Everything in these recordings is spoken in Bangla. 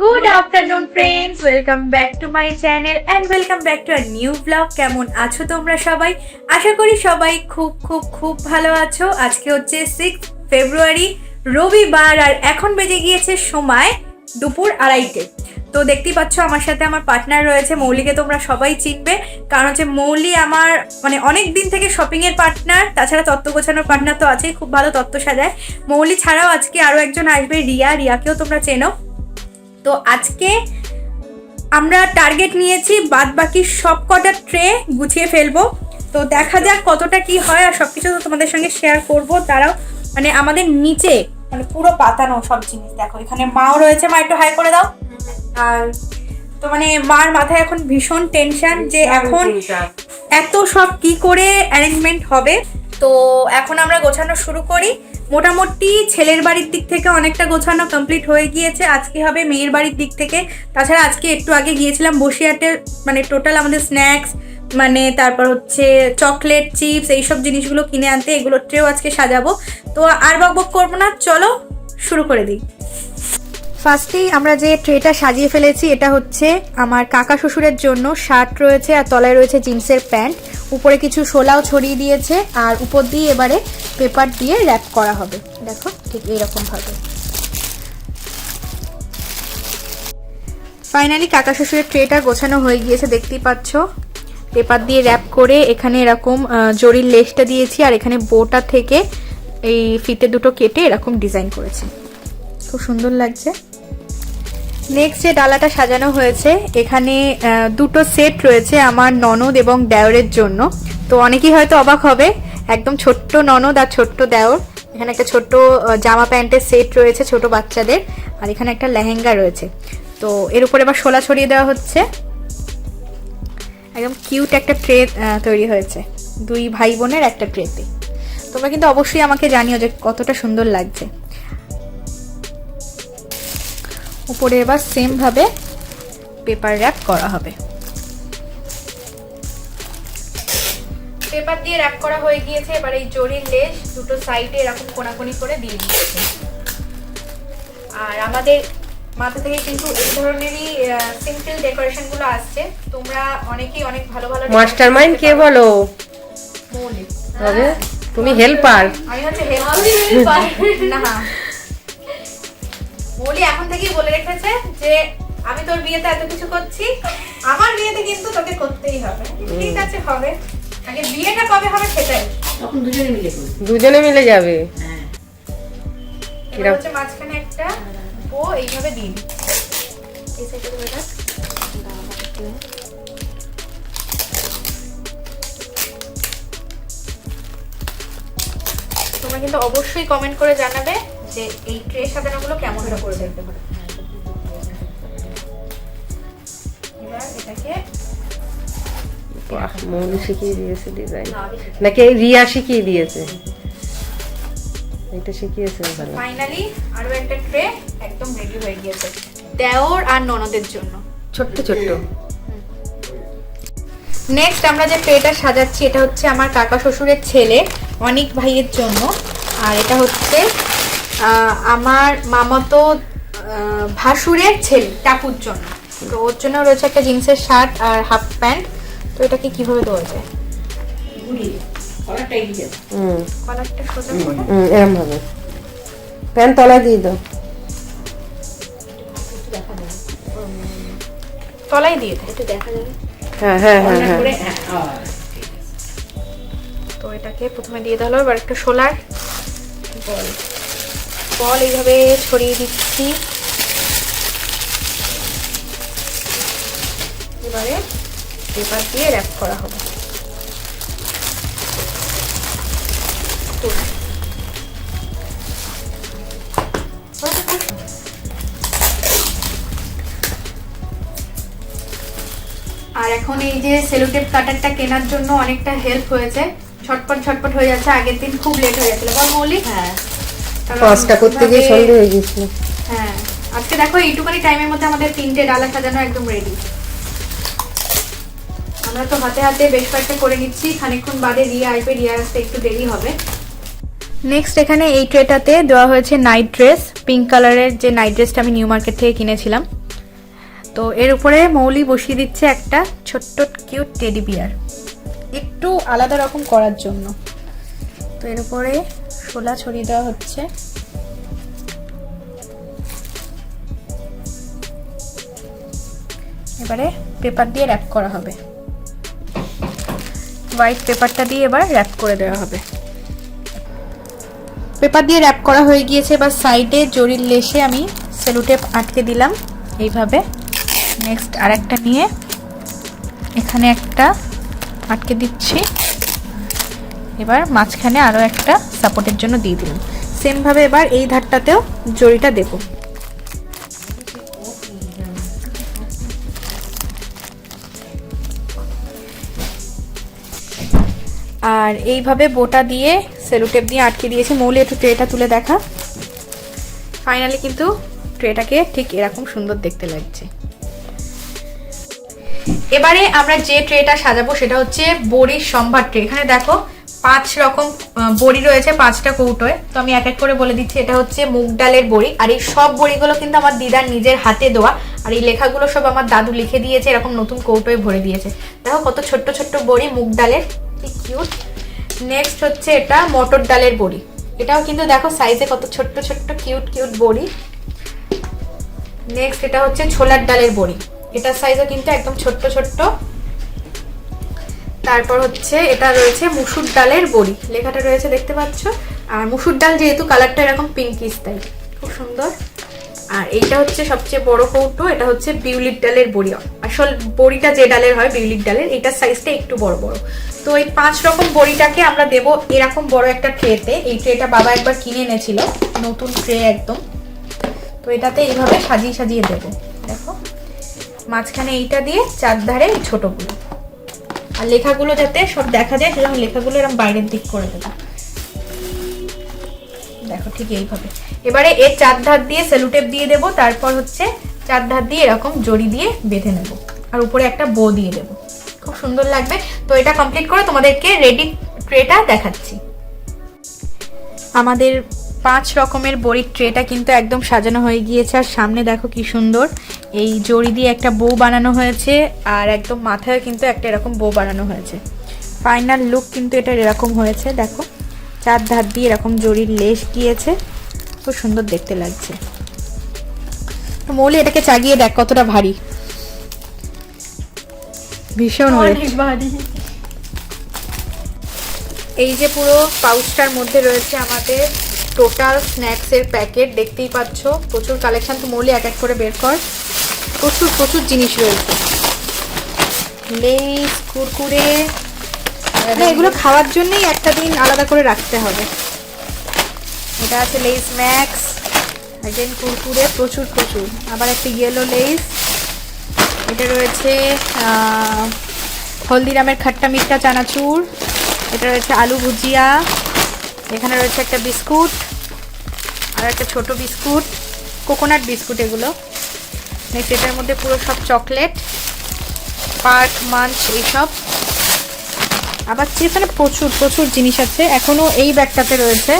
Good afternoon friends welcome back to my channel and welcome back to our new blog কেমন আছো তোমরা সবাই? আশা করি সবাই খুব খুব খুব ভালো আছো। আজকে হচ্ছে সিক্স ফেব্রুয়ারি রবিবার, আর এখন বেজে গিয়েছে সময় দুপুর আড়াইটে। তো দেখতেই পাচ্ছ, আমার সাথে আমার পার্টনার রয়েছে, মৌলিকে তোমরা সবাই চিনবে। কারণ হচ্ছে মৌলি আমার মানে অনেক দিন থেকে শপিংয়ের পার্টনার তাছাড়া তত্ত্ব গোছানোর পার্টনার তো আছেই, খুব ভালো তত্ত্ব সাজায়। মৌলি ছাড়াও আজকে আরও একজন আসবে, রিয়া। রিয়াকেও তোমরা চেনো। তো আজকে আমরা টার্গেট নিয়েছি বাদ বাকি সব কটা ট্রে গুছিয়ে ফেলব। তো দেখা যাক কতটা কি হয় আর সব কিছু তো তোমাদের সঙ্গে শেয়ার করব। তারাও মানে আমাদের নিচে মানে পুরো পাতানো সব জিনিস দেখো। এখানে মাও রয়েছে মা একটু হাই করে দাও। আর তো মানে মার মাথায় এখন ভীষণ টেনশন যে এখন এত সব কি করে অ্যারেঞ্জমেন্ট হবে। তো এখন আমরা গোছানো শুরু করি। মোটামুটি ছেলের বাড়ির দিক থেকে অনেকটা গোছানো কমপ্লিট হয়ে গিয়েছে। আজকে হবে মেয়ের বাড়ির দিক থেকে। তাছাড়া আজকে একটু আগে গিয়েছিলাম বসিয়াতে মানে টোটাল আমাদের স্ন্যাক্স মানে তারপর হচ্ছে চকলেট চিপস এইসব জিনিসগুলো কিনে আনতে এগুলো ট্রেও আজকে সাজাবো। তো আর বক বক করব না, চলো শুরু করে দিই। ফার্স্টেই আমরা যে ট্রেটা সাজিয়ে ফেলেছি, এটা হচ্ছে আমার কাকা শ্বশুরের জন্য। শার্ট রয়েছে আর তলায় রয়েছে জিন্সের প্যান্ট। উপরে কিছু শোলাও ছড়িয়ে দিয়েছে আর উপর দিয়ে এবারে পেপার দিয়ে র্যাপ করা হবে। দেখো, ঠিক এইরকম ভাবে। ফাইনালি কাকা শ্বশুরের ট্রেটা গোছানো হয়ে গিয়েছে, দেখতেই পাচ্ছ। পেপার দিয়ে র্যাপ করে এখানে এরকম জরির লেসটা দিয়েছি আর এখানে বোটা থেকে এই ফিতে দুটো কেটে এরকম ডিজাইন করেছি। খুব সুন্দর লাগছে। নেক্সট যে ডালাটা সাজানো হয়েছে, এখানে দুটো সেট রয়েছে আমার ননদ এবং দেওরের জন্য। তো অনেকেই হয়তো অবাক হবে, একদম ছোট্ট ননদ আর ছোট্ট দেওর। এখানে একটা ছোট্ট জামা প্যান্টের সেট রয়েছে ছোট বাচ্চাদের, আর এখানে একটা লেহেঙ্গা রয়েছে। তো এর উপরে এবার শোলা ছড়িয়ে দেওয়া হচ্ছে। একদম কিউট একটা ট্রে তৈরি হয়েছে। দুই ভাই বোনের একটা ট্রেতে তোমরা কিন্তু অবশ্যই আমাকে জানিও যে কতটা সুন্দর লাগছে। উপরে এবার সেম ভাবে পেপার র্যাপ করা হবে। পেপার দিয়ে র্যাপ করা হয়ে গিয়েছে এবার এই জরির লেস দুটো সাইডে এরকম কোনাকুনি করে দিয়ে দিয়েছে আর আমাদের মাথা থেকে কিন্তু এই ধরনেরই সিম্পল ডেকোরেশনগুলো আসছে। তোমরা অনেকেই অনেক ভালো ভালো মাস্টার মাইন্ড কে বলো? মৌলিক। তবে তুমি হেল্পার আমি হচ্ছে হেল্প না। বলি এখন থেকেই বলে রেখেছে যে আমি তোর বিয়েতে এত কিছু করছি আমার বিয়েতে কিন্তু তোকে করতেই হবে। ঠিক আছে হবে। আগে বিয়েটা কবে হবে সেটাই। তখন দুজনে মিলে দুজনে মিলে যাবে। হ্যাঁ কীরকম? হচ্ছে মাঝখানে একটা ও এইভাবে দিন এই সাইডে রাখ। তোমরা কিন্তু অবশ্যই কমেন্ট করে জানাবে যে এই ট্রে সাজানোগুলো কেমন করছে এবার এটাকে বাহ মৌলি শিখিয়ে দিয়েছে ডিজাইন নাকি রিয়া শিখিয়ে দিয়েছে? এটা শিখিয়েছে ফাইনালি আরও একটা ট্রে একদম রেডি হয়ে গিয়েছে দেওর আর ননদের জন্য। ছোট্ট ছোট্ট। নেক্সট আমরা যে ট্রেটা সাজাচ্ছি এটা হচ্ছে আমার কাকা শ্বশুরের ছেলে অনেক ভাইয়ের জন্য। আর এটা হচ্ছে আমার মামাতো ভাসুরের ছেলে টাপুর জন্য। তো ওর জন্য রয়েছে একটা জিন্সের শার্ট আর হাফ প্যান্ট। তো এটাকে কীভাবে দেওয়া যায়? ঘুরিয়ে কলারটা এগিয়ে যাবে হুম। কলারটা সোজা করে? হুম এরম ভাবে প্যান তলায় দিয়ে দাও। তলাই দিয়ে দেয় একটু দেখা যাবে। হ্যাঁ হ্যাঁ হ্যাঁ হ্যাঁ। হ্যাঁ তো এটাকে প্রথমে দিয়ে দিলো এবার একটা সোলার বল। বল এইভাবে ছড়িয়ে দিচ্ছি। এবারে পেপার দিয়ে র্যাপ করা হবে। আর এখন এই যে সেলোটেপ কাটারটা কেনার জন্য অনেকটা হেল্প হয়েছে। ছটপট ছটপট হয়ে যাচ্ছে। আগের দিন খুব লেট হয়ে যাচ্ছিল বল মৌলিক? হ্যাঁ। পাঁচটা করতে গিয়ে সন্ধে হয়ে গেছিল হ্যাঁ আজকে দেখো এইটুখানি টাইমের মধ্যে আমাদের তিনটে ডালা সাজানো একদম রেডি আমরা তো হাতে হাতে বেশ কয়েকটা করে নিচ্ছি খানিকক্ষণ বাদে রিয়া আসবে রিয়া আসতে একটু দেরি হবে। নেক্সট এখানে এই ট্রেটাতে দেওয়া হয়েছে নাইট ড্রেস পিঙ্ক কালারের যে নাইট ড্রেসটা আমি নিউ মার্কেট থেকে কিনেছিলাম। তো এর উপরে মৌলি বসিয়ে দিচ্ছে একটা ছোট্ট কিউট টেডি বিয়ার একটু আলাদা রকম করার জন্য। তো এর উপরে শোলা ছড়িয়ে দেওয়া হচ্ছে। এবারে পেপার দিয়ে র্যাপ করা হবে। হোয়াইট পেপারটা দিয়ে এবার র্যাপ করে দেওয়া হবে। পেপার দিয়ে র্যাপ করা হয়ে গিয়েছে, এবার সাইডে জরির লেসে আমি সেলোটেপ আটকে দিলাম। এইভাবে নেক্সট আরেকটা নিয়ে এখানে একটা আটকে দিচ্ছি। এবার মাঝখানে আরও একটা সাপোর্টের জন্য দিয়ে দিলাম। সেমভাবে এবার এই ধারটাতেও জরিটা দেবো। আর এইভাবে বোটা দিয়ে সেলোটেপ দিয়ে আটকে দিয়েছি। মৌলি, একটু ট্রেটা তুলে দেখা। ফাইনালি কিন্তু ট্রেটাকে ঠিক এরকম সুন্দর দেখতে লাগছে। এবারে আমরা যে ট্রেটা সাজাবো সেটা হচ্ছে বড়ির সম্ভার ট্রে এখানে দেখো পাঁচ রকম বড়ি রয়েছে, পাঁচটা কৌটোয়। তো আমি এক এক করে বলে দিচ্ছি, এটা হচ্ছে মুগ ডালের বড়ি। আর এই সব বড়িগুলো কিন্তু আমার দিদার নিজের হাতে দেওয়া। আর এই লেখাগুলো সব আমার দাদু লিখে দিয়েছে, এরকম নতুন কৌটোয় ভরে দিয়েছে। দেখো কত ছোট্ট ছোট্ট বড়ি, মুগ ডালের। কিউট নেক্সট হচ্ছে এটা মটর ডালের বড়ি। এটাও কিন্তু দেখো সাইজে কত ছোট্ট ছোট্ট কিউট কিউট বড়ি। নেক্সট এটা হচ্ছে ছোলার ডালের বড়ি। এটার সাইজও কিন্তু একদম ছোট্ট ছোট্ট। তারপর হচ্ছে এটা রয়েছে মুসুর ডালের বড়ি। লেখাটা রয়েছে দেখতে পাচ্ছ? আর মুসুর ডাল যেহেতু কালারটা এরকম পিঙ্কিস তাই। খুব সুন্দর। আর এইটা হচ্ছে সবচেয়ে বড় কৌটো, এটা হচ্ছে বিউলির ডালের বড়ি। আসল বড়িটা যে ডালের হয়, বিউলির ডালের এটার সাইজটা একটু বড় বড়। তো এই পাঁচ রকম বড়িটাকে আমরা দেব এরকম বড় একটা ট্রেতে এই ট্রেটা বাবা একবার কিনে এনেছিল, নতুন ট্রে একদম। তো এটাতে এইভাবে সাজিয়ে সাজিয়ে দেবো। দেখো, মাঝখানে এইটা দিয়ে চারধারে ছোটগুলো। আর লেখাগুলো যাতে সব দেখা যায় সেরকম লেখাগুলো এরকম বাইরের দিক করে দেবো। দেখো ঠিক এইভাবে। এবারে এর চার ধার দিয়ে সেলুটেপ দিয়ে দেবো, তারপর হচ্ছে চার ধার দিয়ে এরকম জড়ি দিয়ে বেঁধে নেব। আর উপরে একটা বো দিয়ে দেবো। খুব সুন্দর লাগবে। তো এটা কমপ্লিট করে তোমাদেরকে রেডি ট্রেটা দেখাচ্ছি। আমাদের পাঁচ রকমের বড়ির ট্রেটা কিন্তু একদম সাজানো হয়ে গিয়েছে। আর সামনে দেখো কি সুন্দর এই জড়ি দিয়ে একটা বউ বানানো হয়েছে আর একদম মাথায় কিন্তু একটা এরকম বউ বানানো হয়েছে। ফাইনাল লুক কিন্তু এটা এরকম হয়েছে দেখো। চার ধার দিয়ে এরকম জড়ির লেস গিয়েছে খুব সুন্দর দেখতে লাগছে। মৌলি এটাকে চাগিয়ে দেখ কতটা ভারী। ভীষণ ভারী। এই যে পুরো পাউচটার মধ্যে রয়েছে আমাদের টোটাল স্ন্যাক্সের প্যাকেট দেখতেই পাচ্ছ। প্রচুর কালেকশন তো মৌলি, এক এক করে বের কর। প্রচুর প্রচুর জিনিস রয়েছে। লেস, কুরকুরে। এগুলো খাওয়ার জন্যই একটা দিন আলাদা করে রাখতে হবে। এটা আছে লেস ম্যাক্স অ্যাগেন কুরকুরে, প্রচুর প্রচুর। আবার একটা ইয়েলো লেস। এটা রয়েছে হলদিরামের খাট্টা মিঠা চানাচুর। এটা রয়েছে আলু ভুজিয়া। এখানে রয়েছে একটা বিস্কুট আর একটা ছোট বিস্কুট কোকোনাট বিস্কুট এগুলো। নেক্সট এটার মধ্যে পুরো সব চকলেট পার্ক মাঞ্চ এইসব। আবার এখানে প্রচুর প্রচুর জিনিস আছে। এখনও এই ব্যাগটাতে রয়েছে।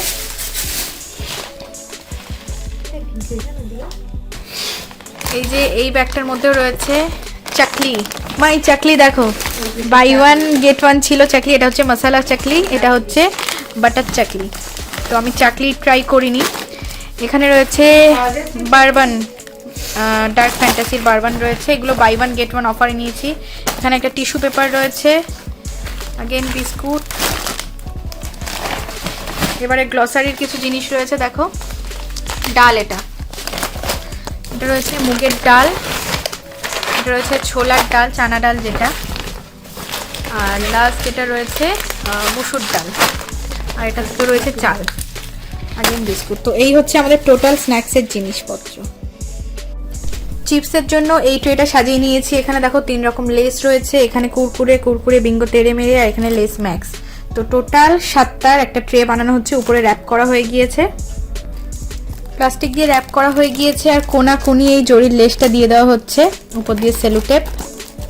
এই যে এই ব্যাগটার মধ্যেও রয়েছে চাকলি। মাই চাকলি দেখো। বাই ওয়ান গেট ওয়ান ছিল চাকলি। এটা হচ্ছে মশালা চাকলি। এটা হচ্ছে বাটার চাকলি তো আমি চাকলি ট্রাই করিনি। এখানে রয়েছে বারবান ডার্ক ফ্যান্টাসির বারবান রয়েছে। এগুলো বাই ওয়ান গেট ওয়ান অফারে নিয়েছি। এখানে একটা টিস্যু পেপার রয়েছে। আগেন বিস্কুট এবারে গ্লসারির কিছু জিনিস রয়েছে, দেখো। ডাল এটা। এটা রয়েছে মুগের ডাল। এটা রয়েছে ছোলার ডাল, চানা ডাল যেটা। আর লাস্ট যেটা রয়েছে মুসুর ডাল। আর এটা তো রয়েছে চাল আর আগেন বিস্কুট। তো এই হচ্ছে আমাদের টোটাল স্ন্যাক্সের জিনিসপত্র। চিপসের জন্য এই ট্রেটা সাজিয়ে নিয়েছি। এখানে দেখো তিন রকম লেস রয়েছে। এখানে কুরকুরে কুরকুরে বিঙ্গো তেড়ে মেরে, আর এখানে লেস ম্যাক্স তো টোটাল সাতটার একটা ট্রে বানানো হচ্ছে। উপরে র্যাপ করা হয়ে গিয়েছে। প্লাস্টিক দিয়ে র্যাপ করা হয়ে গিয়েছে। আর কোনা কোনি এই জরির লেসটা দিয়ে দেওয়া হচ্ছে। উপর দিয়ে সেলুটেপ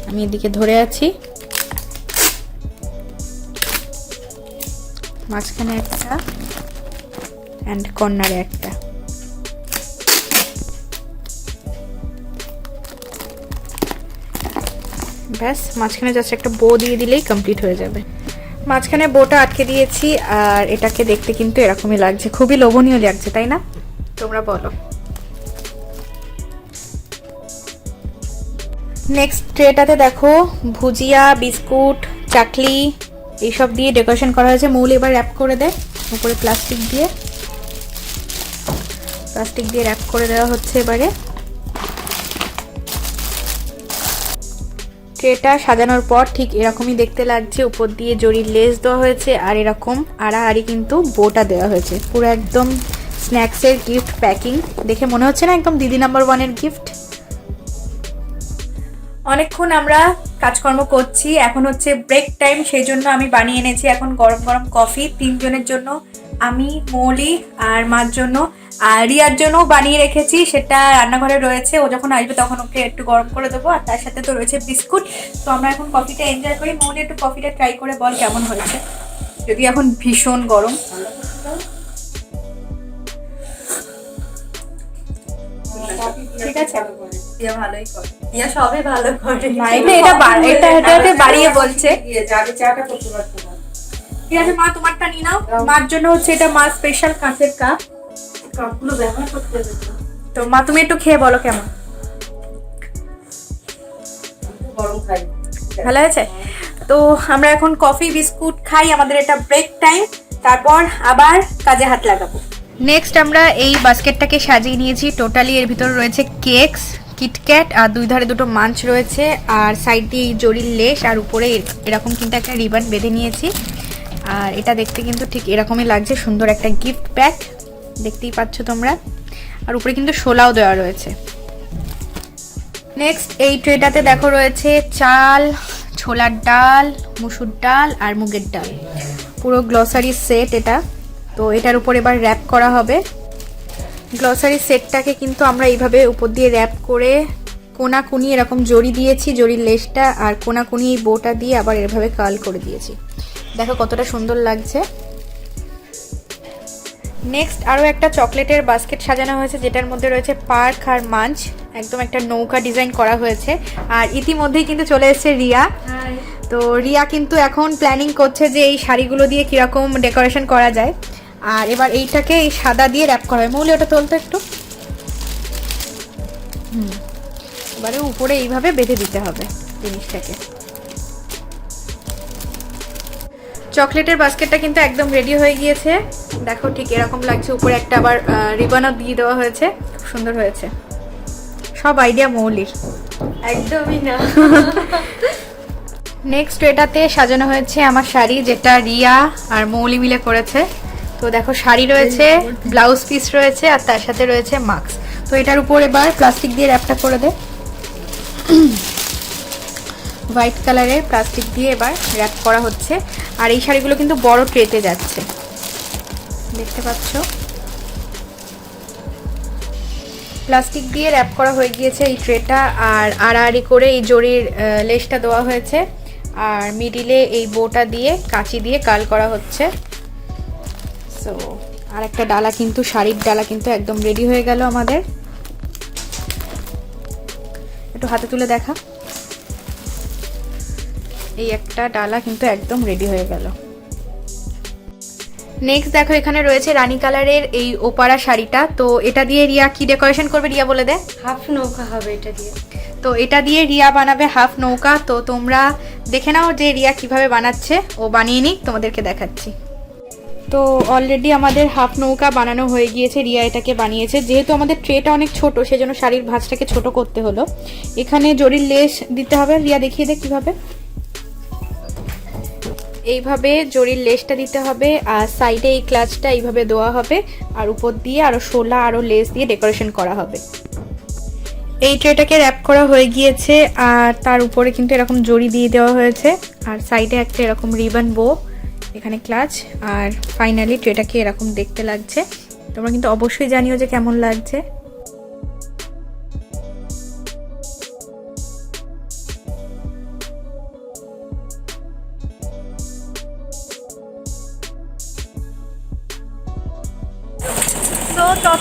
আমি এদিকে ধরে আছি। মাঝখানে একটা অ্যান্ড কর্নারে একটা। ব্যাস, মাঝখানে জাস্ট একটা বো দিয়ে দিলেই কমপ্লিট হয়ে যাবে। মাঝখানে বোটা আটকে দিয়েছি, আর এটাকে দেখতে কিন্তু এরকমই লাগছে, খুবই লোভনীয় লাগছে, তাই না? তোমরা বলো। নেক্সট ট্রেটাতে দেখো, ভুজিয়া, বিস্কুট চাকলি এইসব দিয়ে ডেকোরেশন করা হয়েছে। মূল এবার র্যাপ করে দেয় উপরে প্লাস্টিক দিয়ে। প্লাস্টিক দিয়ে র্যাপ করে দেওয়া হচ্ছে এবারে। ট্রেটা সাজানোর পর ঠিক এরকমই দেখতে লাগছে। উপর দিয়ে জরির লেস দেওয়া হয়েছে আর এরকম আড়াআড়ি কিন্তু বোটা দেওয়া হয়েছে। পুরো একদম স্ন্যাক্সের গিফট প্যাকিং দেখে মনে হচ্ছে না একদম দিদি নাম্বার ওয়ানের গিফট অনেকক্ষণ আমরা কাজকর্ম করছি এখন হচ্ছে ব্রেক টাইম সেই জন্য আমি বানিয়ে এনেছি এখন গরম গরম কফি তিনজনের জন্য আমি মৌলি আর মার জন্য। আর রিয়ার জন্য বানিয়ে রেখেছি সেটা রান্নাঘরে রয়েছে ও যখন আসবে তখন ওকে একটু গরম করে দেবো আর তার সাথে তো রয়েছে বিস্কুট। তো আমরা এখন কফিটা এনজয় করি। মৌলি একটু কফিটা ট্রাই করে বল কেমন হয়েছে? যদি এখন ভীষণ গরম। ঠিক আছে? ভালোই করে। দিয়া সবে ভালো করে। মাইনে এটা এটা এটা এটা বাড়িয়ে বলছে। যাকে চাটা করতে পারতো না। ঠিক আছে মা তোমারটা নিয়ে নাও। মার জন্য হচ্ছে এটা মা স্পেশাল কাঁচের কাপ কাপগুলো ব্যবহার করতে হবে তো। তো মা তুমি একটু খেয়ে বলো কেমন? গরম খাই। ভালো আছে? তো আমরা এখন কফি বিস্কুট খাই আমাদের এটা ব্রেক টাইম তারপর আবার কাজে হাত লাগাবো। নেক্সট আমরা এই বাস্কেটটাকে সাজিয়ে নিয়েছি। টোটালি এর ভিতরে রয়েছে কেকস কিটক্যাট আর দুই ধারে দুটো মাঞ্চ রয়েছে, আর সাইড দিয়ে জরির লেস আর উপরে এরকম কিন্তু একটা রিবান বেঁধে নিয়েছি। আর এটা দেখতে কিন্তু ঠিক এরকমই লাগছে, সুন্দর একটা গিফট প্যাক দেখতেই পাচ্ছ তোমরা। আর উপরে কিন্তু শোলাও দেওয়া রয়েছে। নেক্সট এই ট্রেটাতে দেখো রয়েছে চাল, ছোলার ডাল, মুসুর ডাল, আর মুগের ডাল। পুরো গ্লসারি সেট এটা। তো এটার উপর এবার র্যাপ করা হবে। গ্লসারি সেটটাকে কিন্তু আমরা এইভাবে উপর দিয়ে র্যাপ করে কোনাকুনি এরকম জড়ি দিয়েছি জড়ির লেসটা আর কোনাকুনি এই বোটা দিয়ে আবার এভাবে কার্ল করে দিয়েছি। দেখো কতটা সুন্দর লাগছে। নেক্সট আরও একটা চকলেটের বাস্কেট সাজানো হয়েছে যেটার মধ্যে রয়েছে পার্ক আর মাঞ্চ। একদম একটা নৌকা ডিজাইন করা হয়েছে। আর ইতিমধ্যেই কিন্তু চলে এসেছে রিয়া। তো রিয়া কিন্তু এখন প্ল্যানিং করছে যে এই শাড়িগুলো দিয়ে কীরকম ডেকোরেশন করা যায়। আর এবার এইটাকে এই সাদা দিয়ে র্যাপ করা হয়। মৌলি ওটা তোলতো একটু। হুম। এবারে উপরে এইভাবে বেঁধে দিতে হবে জিনিসটাকে। চকলেটের বাস্কেটটা কিন্তু একদম রেডি হয়ে গিয়েছে। দেখো ঠিক এরকম লাগছে। উপরে একটা আবার রিবনও দিয়ে দেওয়া হয়েছে। খুব সুন্দর হয়েছে। সব আইডিয়া মৌলির। একদমই না। নেক্সট এটাতে সাজানো হয়েছে আমার শাড়ি যেটা রিয়া আর মৌলি মিলে করেছে। তো দেখো শাড়ি রয়েছে ব্লাউজ পিস রয়েছে আর তার সাথে রয়েছে মাস্ক তো এটার উপর এবার প্লাস্টিক দিয়ে র্যাপটা করে দে। হোয়াইট কালারের প্লাস্টিক দিয়ে এবার র্যাপ করা হচ্ছে। আর এই শাড়িগুলো কিন্তু বড় ট্রেতে যাচ্ছে। দেখতে পাচ্ছ? প্লাস্টিক দিয়ে র্যাপ করা হয়ে গিয়েছে এই ট্রেটা আর আড়াআড়ি করে এই জরির লেসটা দেওয়া হয়েছে। আর মিডিলে এই বোটা দিয়ে কাঁচি দিয়ে কাল করা হচ্ছে। সো আর একটা ডালা কিন্তু শাড়ির ডালা কিন্তু একদম রেডি হয়ে গেল আমাদের। একটু হাতে তুলে দেখা। এই একটা ডালা কিন্তু একদম রেডি হয়ে গেল। নেক্সট দেখো এখানে রয়েছে রানী কালারের এই ওপারা শাড়িটা। তো এটা দিয়ে রিয়া কি ডেকোরেশন করবে রিয়া বলে দে। হাফ নৌকা হবে এটা দিয়ে। তো এটা দিয়ে রিয়া বানাবে হাফ নৌকা। তো তোমরা দেখে নাও যে রিয়া কীভাবে বানাচ্ছে। ও বানিয়ে নিক তোমাদেরকে দেখাচ্ছি। তো অলরেডি আমাদের হাফ নৌকা বানানো হয়ে গিয়েছে রিয়া এটাকে বানিয়েছে। যেহেতু আমাদের ট্রেটা অনেক ছোট, সেজন্য শাড়ির ভাঁজটাকে ছোট করতে হলো। এখানে জরির লেস দিতে হবে। রিয়া, দেখিয়ে দে কীভাবে। এইভাবে জরির লেসটা দিতে হবে, আর সাইডে এই ক্লাচটা এইভাবে দেওয়া হবে, আর উপর দিয়ে আরও শোলা, আরও লেস দিয়ে ডেকোরেশন করা হবে। এই ট্রেটাকে র্যাপ করা হয়ে গিয়েছে, আর তার উপরে কিন্তু এরকম জড়ি দিয়ে দেওয়া হয়েছে, আর সাইডে একটা এরকম রিবন বো এখানে ক্লাচ আর ফাইনালি ট্রেটাকে এরকম দেখতে লাগছে? তোমরা কিন্তু অবশ্যই জানিও যে কেমন লাগছে।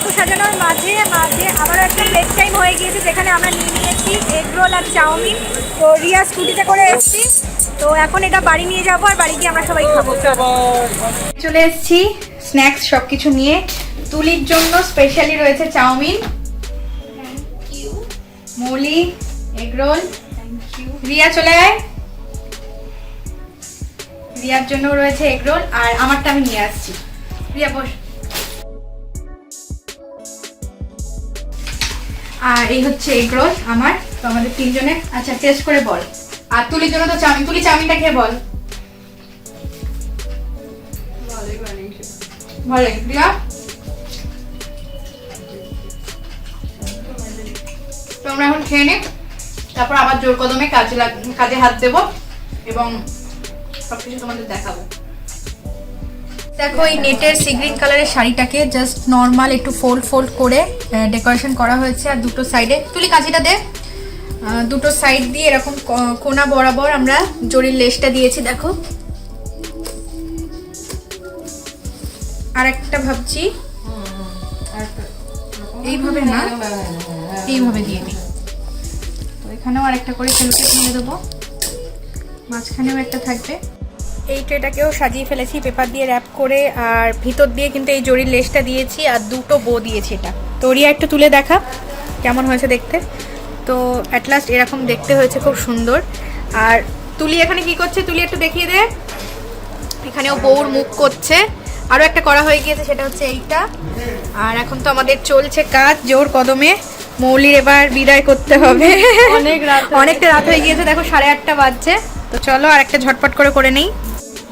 তো সাজানোর মাঝে মাঝে আবারও একটা ব্রেক টাইম হয়ে গিয়েছে, যেখানে আমরা নিয়ে নিয়েছি এগ রোল আর চাউমিন। তো রিয়া স্কুটিতে করে এসেছি। তো এখন এটা বাড়ি নিয়ে যাব আর বাড়ি গিয়ে আমরা সবাই খাব। চলে এসেছি স্ন্যাক্স সব কিছু নিয়ে। তুলির জন্য স্পেশালি রয়েছে chowmein. Mouli egg roll Riya চলে আয়। রিয়ার জন্য রয়েছে এগ রোল আর আমারটা আমি নিয়ে আসছি। রিয়া, বস। আর এই হচ্ছে এগ রোল আমার। তো আমাদের তিনজনে আচ্ছা টেস্ট করে বল। আর তুলির জন্য তো চাউমিন। তুলি চাউমিনটা খেয়ে বল। ভালো রিয়া এখন খেয়ে নিই তারপর আবার জোর কদমে কাজে লাগ কাজে হাত দেব এবং সবকিছু তোমাদের দেখাবো। দেখো এই নেটের সি গ্রিন কালারের শাড়িটাকে জাস্ট নর্মাল একটু ফোল্ড ফোল্ড করে ডেকোরেশন করা হয়েছে আর দুটো সাইডে তুলি কাঁচিটা দে। দুটো সাইড দিয়ে এরকম কোনা বরাবর আমরা জরির লেসটা দিয়েছি, দেখো। আর একটা ভাবছি। এইভাবে না? এইভাবে দিয়ে দিই। তো এখানেও আরেকটা করে সেলুকে তুলে দেবো। মাঝখানেও একটা থাকবে। এই ট্রেটাকেও সাজিয়ে ফেলেছি, পেপার দিয়ে র্যাপ করে, আর ভিতর দিয়ে কিন্তু এই জরির লেসটা দিয়েছি, আর দুটো বো দিয়েছি এটা। তো রিয়া একটু তুলে দেখা, কেমন হয়েছে দেখতে? তো অ্যাট লাস্ট এরকম দেখতে হয়েছে খুব সুন্দর। আর তুলি এখানে কি করছে? তুলি একটু দেখিয়ে দে। এখানেও বউর মুখ করছে। আরও একটা করা হয়ে গিয়েছে সেটা হচ্ছে এইটা। আর এখন তো আমাদের চলছে কাজ জোর কদমে। মৌলির এবার বিদায় করতে হবে। অনেক রাত অনেকটা রাত হয়ে গিয়েছে দেখো সাড়ে আটটা বাজছে। তো চলো আর একটা ঝটপট করে করে নেই।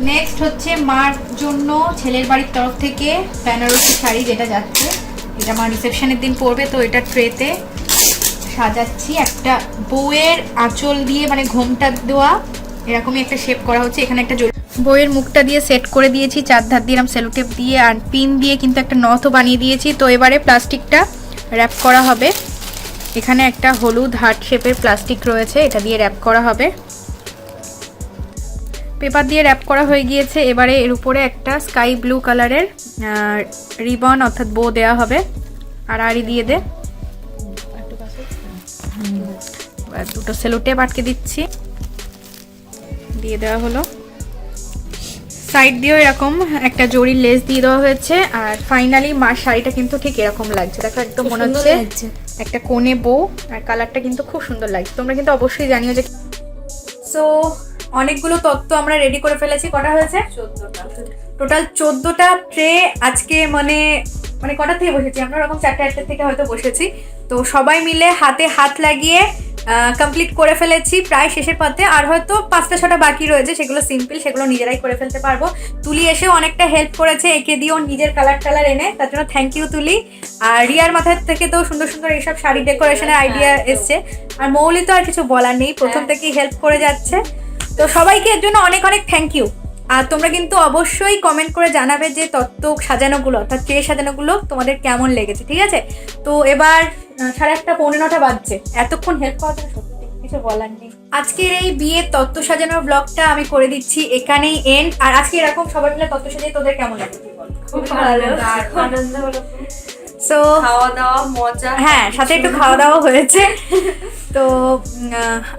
নেক্সট হচ্ছে মার জন্য ছেলের বাড়ির তরফ থেকে বেনারসি শাড়ি যেটা যাচ্ছে। এটা আমার রিসেপশনের দিন পরবে তো এটা ট্রেতে সাজাচ্ছি একটা বউয়ের আঁচল দিয়ে মানে ঘোমটা দেওয়া। এরকমই একটা শেপ করা হচ্ছে। এখানে একটা বইয়ের মুখটা দিয়ে সেট করে দিয়েছি। চার ধার দিয়ে এরকম সেলোটেপ দিয়ে আর পিন দিয়ে কিন্তু একটা নথও বানিয়ে দিয়েছি। তো এবারে প্লাস্টিকটা র্যাপ করা হবে। এখানে একটা হলুদ হার্ট শেপের প্লাস্টিক রয়েছে। এটা দিয়ে র্যাপ করা হবে। পেপার দিয়ে র্যাপ করা হয়ে গিয়েছে। এবারে এর উপরে একটা স্কাই ব্লু কালারের রিবন অর্থাৎ বো দেওয়া হবে। আর আড়ি দিয়ে দে। এবার দুটো সেলোটেপ আটকে দিচ্ছি। দিয়ে দেওয়া হলো। সাইড দিয়েও এরকম একটা জরির লেস দিয়ে দেওয়া হয়েছে আর ফাইনালি মার শাড়িটা কিন্তু ঠিক এরকম লাগছে। দেখো একদম মনে হচ্ছে একটা কোণে বউ আর কালারটা কিন্তু খুব সুন্দর লাগছে। তোমরা কিন্তু অবশ্যই জানিও যে সো অনেকগুলো তত্ত্ব আমরা রেডি করে ফেলেছি। কটা হয়েছে? চোদ্দটা। টোটাল চোদ্দোটা ট্রে আজকে মানে মানে কটা থেকে বসেছি? আমরা ওরকম চারটে আটটা থেকে হয়তো বসেছি। তো সবাই মিলে হাতে হাত লাগিয়ে কমপ্লিট করে ফেলেছি প্রায় শেষের পথে। আর হয়তো পাঁচটা ছটা বাকি রয়েছে সেগুলো সিম্পল সেগুলো নিজেরাই করে ফেলতে পারব। তুলি এসেও অনেকটা হেল্প করেছে এঁকে দিয়েও নিজের কালার টালার এনে। তার জন্য থ্যাংক ইউ তুলি। আর রিয়ার মাথার থেকে তো সুন্দর সুন্দর এইসব শাড়ি ডেকোরেশনের আইডিয়া এসছে। আর মৌলি তো আর কিছু বলার নেই প্রথম থেকেই হেল্প করে যাচ্ছে। তো সবাইকে এর জন্য অনেক অনেক থ্যাংক ইউ আর তোমরা কিন্তু অবশ্যই কমেন্ট করে জানাবে যে তত্ত্ব সাজানোগুলো, অর্থাৎ ট্রে সাজানোগুলো তোমাদের কেমন লেগেছে, ঠিক আছে? তো এবার সাড়ে একটা পৌনে নটা বাজছে। এতক্ষণ হেল্প জন্য সত্যি কিছু বলার নেই। আজকের এই বিয়ের তত্ত্ব সাজানোর ব্লগটা আমি করে দিচ্ছি এখানেই এন্ড আর আজকে এরকম সবাই মিলে তত্ত্ব সাজিয়ে তোদের কেমন লাগে খুব ভালো। আনন্দ হলো। সো খাওয়া দাওয়া মজা হ্যাঁ সাথে একটু খাওয়া দাওয়া হয়েছে। তো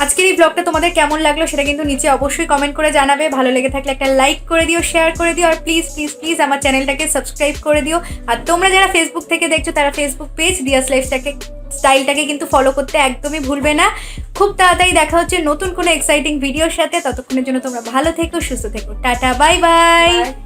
আজকের এই ব্লগটা তোমাদের কেমন লাগল সেটা কিন্তু নিচে অবশ্যই কমেন্ট করে জানাবে। ভালো লেগে থাকলে একটা লাইক করে দিও শেয়ার করে দিও আর প্লিজ প্লিজ প্লিজ আমার চ্যানেলটাকে সাবস্ক্রাইব করে দিও। আর তোমরা যারা ফেসবুক থেকে দেখছ তারা ফেসবুক পেজ ডিয়াস লাইফটাকে স্টাইলটাকে কিন্তু ফলো করতে একদমই ভুলবে না। খুব তাড়াতাড়ি দেখা হচ্ছে নতুন কোনো এক্সাইটিং ভিডিওর সাথে। ততক্ষণের জন্য তোমরা ভালো থেকো সুস্থ থেকো। Tata bye bye